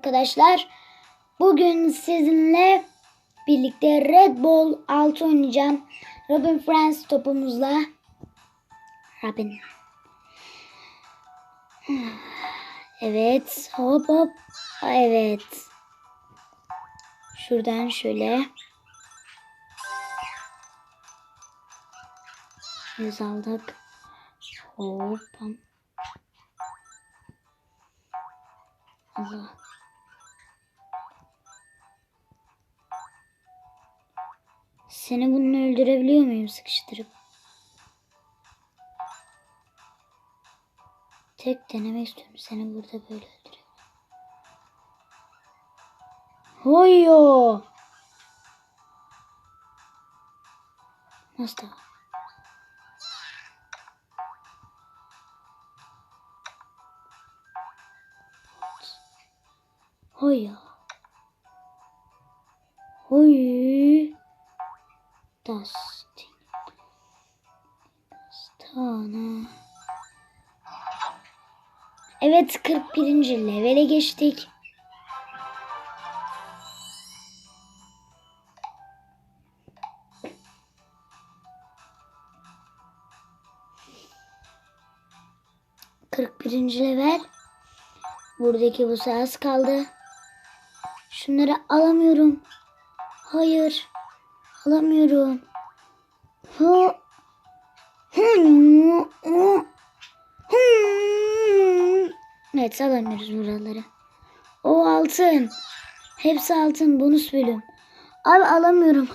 arkadaşlar. Bugün sizinle birlikte Red Bull 6 oynayacağım. Robin Friends topumuzla. Robin. Evet. Hop hop. Evet. Şuradan şöyle. Yüz aldık. Hop. Allah. Seni bununla öldürebiliyor muyum sıkıştırıp? Tek denemek istiyorum. Seni burada böyle öldüreyim. Hoyo. Nasıl? Hoyo. Hoy. Dustin. Dastana. Evet 41. levele geçtik. Kırk birinci level. Buradaki bu az kaldı. Şunları alamıyorum. Hayır. Alamıyorum. Hı. Evet alamıyoruz buraları. O altın. Hepsi altın. Bonus bölüm. Abi alamıyorum.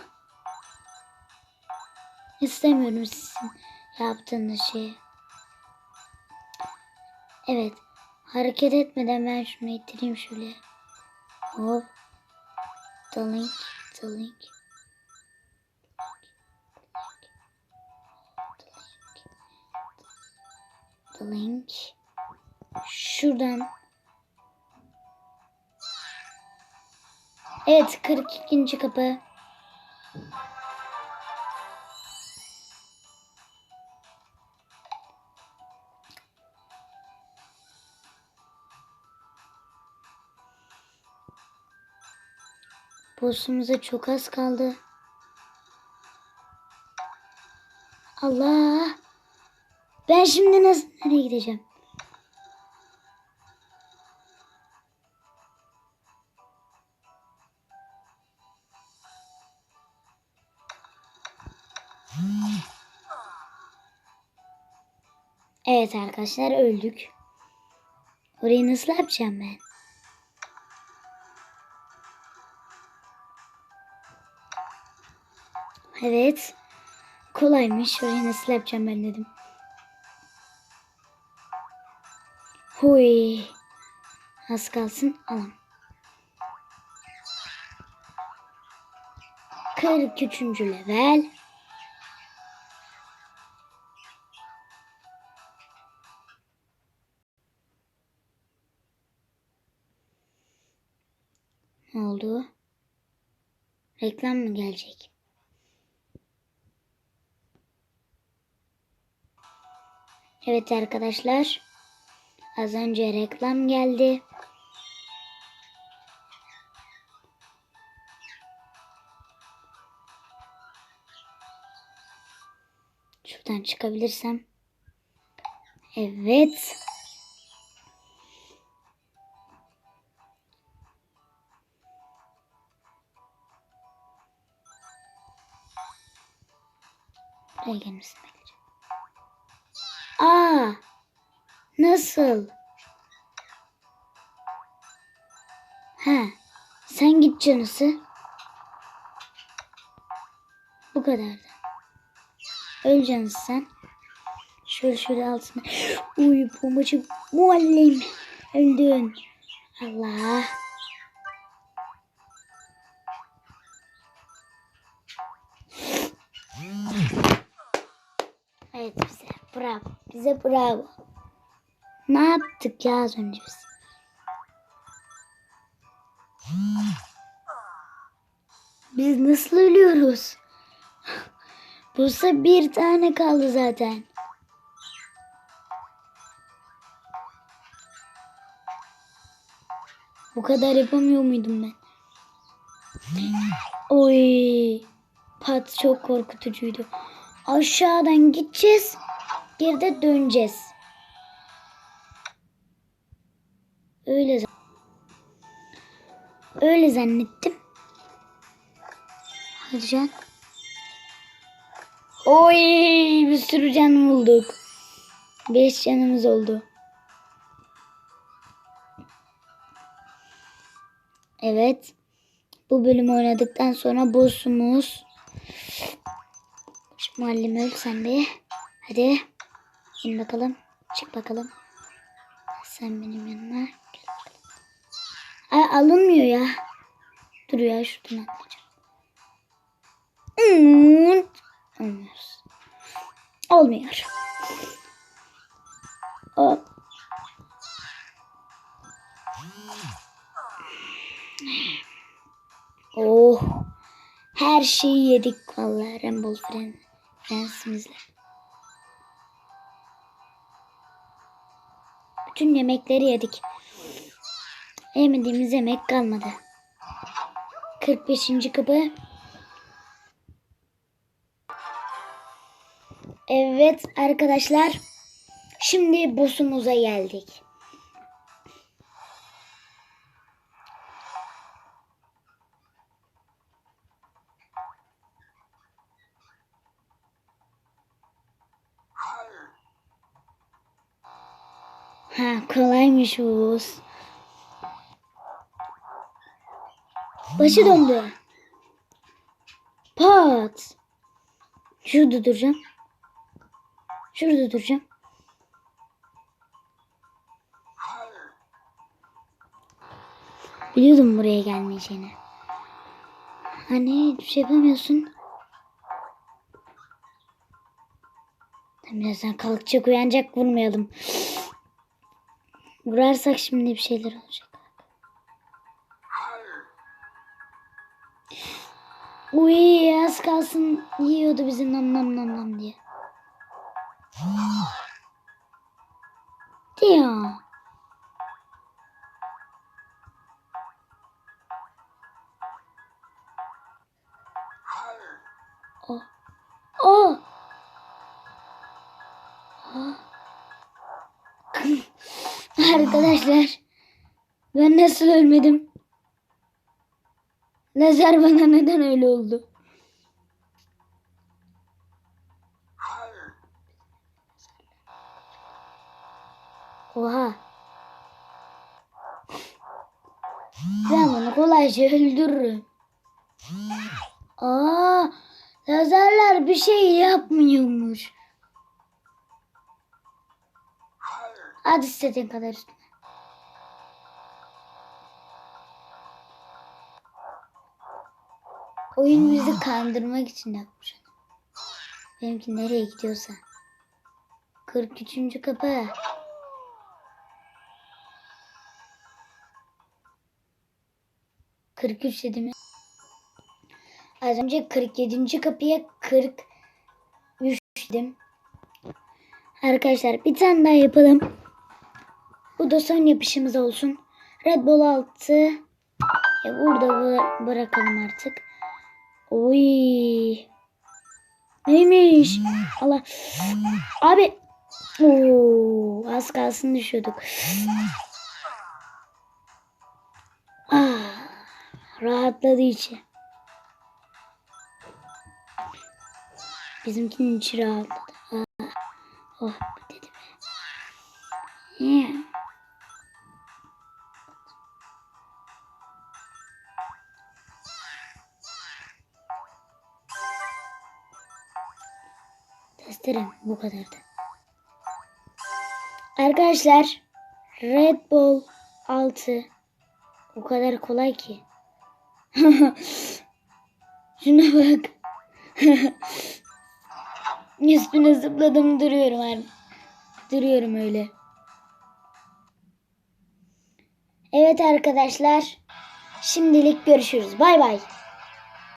İstemiyorum sizin yaptığınız şeyi. Evet. Hareket etmeden ben şunu ittireyim şöyle. Hop. The link. The link. Şuradan. Evet 42. kapı. Boss'umuza çok az kaldı. Allah. Ben şimdi nasıl nereye gideceğim? Evet arkadaşlar öldük. Orayı nasıl yapacağım ben? Evet. Kolaymış. Orayı nasıl yapacağım ben dedim. Huy. Az kalsın alam. 43. level. Ne oldu? Reklam mı gelecek? Evet arkadaşlar. Az önce reklam geldi. Şuradan çıkabilirsem. Evet. Buraya gelmesini Nasıl? Ha, sen git canısı. Bu kadar da. Öl canısı sen. Şöyle şöyle altına. Uy bombacı muallim. Öldün. Allah. Evet bize bravo. Bize bravo. Ne yaptık ya az önce biz? Biz nasıl ölüyoruz? Bursa bir tane kaldı zaten. Bu kadar yapamıyor muydum ben? Oy. Pat çok korkutucuydu. Aşağıdan gideceğiz. Geride döneceğiz. Öyle Öyle zannettim. Hadi can. Oy bir sürü can bulduk. Beş canımız oldu. Evet. Bu bölümü oynadıktan sonra boss'umuz. Şu muallim öl sen bir. Hadi. İn bakalım. Çık bakalım. Sen benim yanıma. Ay alınmıyor ya. Dur ya şuradan atlayacağım. Hmm. Olmuyor. Olmuyor. Hop. Oh. Her şeyi yedik vallahi Rainbow Friend, Friends'imizle. Bütün yemekleri yedik. Yemediğimiz yemek kalmadı. 45. kapı. Evet arkadaşlar. Şimdi boss'umuza geldik. Ha kolaymış boss. Başı döndü. Pat. Şurada duracağım. Şurada duracağım. Biliyordum buraya gelmeyeceğini. Hani bir şey yapamıyorsun. Birazdan kalkacak uyanacak vurmayalım. Vurarsak şimdi bir şeyler olacak. Uy az kalsın yiyordu bizi nam nam nam nam diye. Diyor. O. O. O. Arkadaşlar ben nasıl ölmedim? Lazer bana neden öyle oldu? Oha. Ben bunu kolayca öldürürüm. Aa, lazerler bir şey yapmıyormuş. Hadi istediğin kadar üstüne. Oyun bizi kandırmak için yapmış. Benimki nereye gidiyorsa. 43. kapı. Kırk üç dedim. ya. Az önce 47. kapıya 43 dedim. Arkadaşlar bir tane daha yapalım. Bu da son yapışımız olsun. Red Bull 6. Ya burada bı- bırakalım artık. Oy. Neymiş? Allah. Abi. Oo, az kalsın düşüyorduk. Ah, rahatladı içi. Bizimkinin içi rahatladı. Ah, oh dedim. Yeah. Testerem bu kadardı. Arkadaşlar Red Bull 6 o kadar kolay ki. Şuna bak. Üstüne zıpladım duruyorum her. Duruyorum öyle. Evet arkadaşlar. Şimdilik görüşürüz. Bay bay.